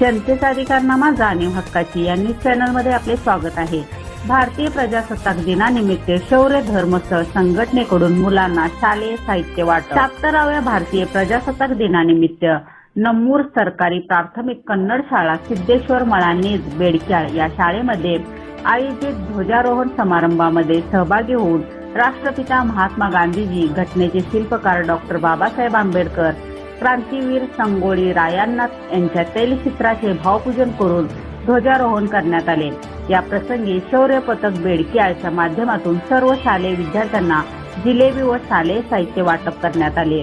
जनतेचा अधिकारनामा जाणीव हक्काची या न्यूज चॅनलमध्ये आपले स्वागत आहे. भारतीय प्रजासत्ताक दिनानिमित्त शौर्य धर्मस्थळ संघटनेकडून मुलांना शालेय साहित्य वाटप. शहात्तराव्या भारतीय प्रजासत्ताक दिनानिमित्त नम्मूर सरकारी प्राथमिक कन्नड शाळा सिद्धेश्वर मळानीज बेडक्याळ या शाळेमध्ये आयोजित ध्वजारोहण समारंभामध्ये सहभागी होऊन राष्ट्रपिता महात्मा गांधीजी घटनेचे शिल्पकार डॉक्टर बाबासाहेब आंबेडकर क्रांतीवीर संगोळी रायांनाथ यांच्या तैलचित्राचे भावपूजन करून ध्वजारोहण करण्यात आले. या प्रसंगी शौर्य पथक बेडकियाळच्या माध्यमातून सर्व शालेय विद्यार्थ्यांना जिलेबी व शालेय साहित्य वाटप करण्यात आले.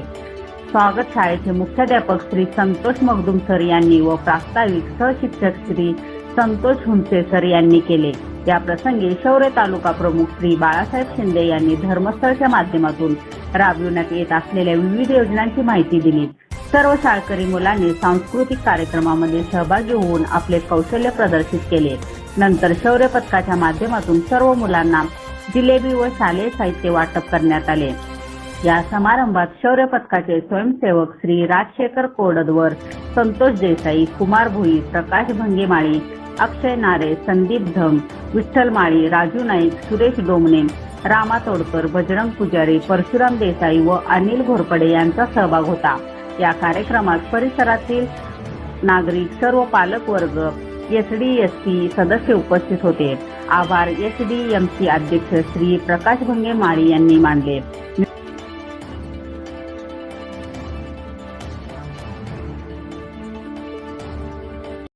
स्वागत शाळेचे मुख्याध्यापक श्री संतोष मगदुम सर यांनी व प्रास्ताविक सहशिक्षक श्री संतोष हुंसे सर यांनी केले. या प्रसंगी शौर्य तालुका प्रमुख श्री बाळासाहेब शिंदे यांनी धर्मस्थळच्या माध्यमातून राबविण्यात येत असलेल्या विविध योजनांची माहिती दिली. सर्व शाळकरी मुलांनी सांस्कृतिक कार्यक्रमामध्ये सहभागी होऊन आपले कौशल्य प्रदर्शित केले. नंतर शौर्य पथकाच्या माध्यमातून सर्व मुलांना जिलेबी व शालेय साहित्य वाटप करण्यात आले. या समारंभात शौर्य पथकाचे स्वयंसेवक श्री राजशेखर कोडदवर संतोष देसाई कुमार भुई प्रकाश भंगेमाळी अक्षय नारे संदीप धम विठ्ठल माळी राजू नाईक सुरेश डोमणे रामा तोडकर बजरंग पुजारी परशुराम देसाई व अनिल घोरपडे यांचा सहभाग होता. या कार्यक्रमात परिसरातील नागरिक सर्व पालक वर्ग एस डी एस एसडीएससी सदस्य उपस्थित होते. आभार एस डी एम सी अध्यक्ष श्री प्रकाश भंगे माळी यांनी मानले.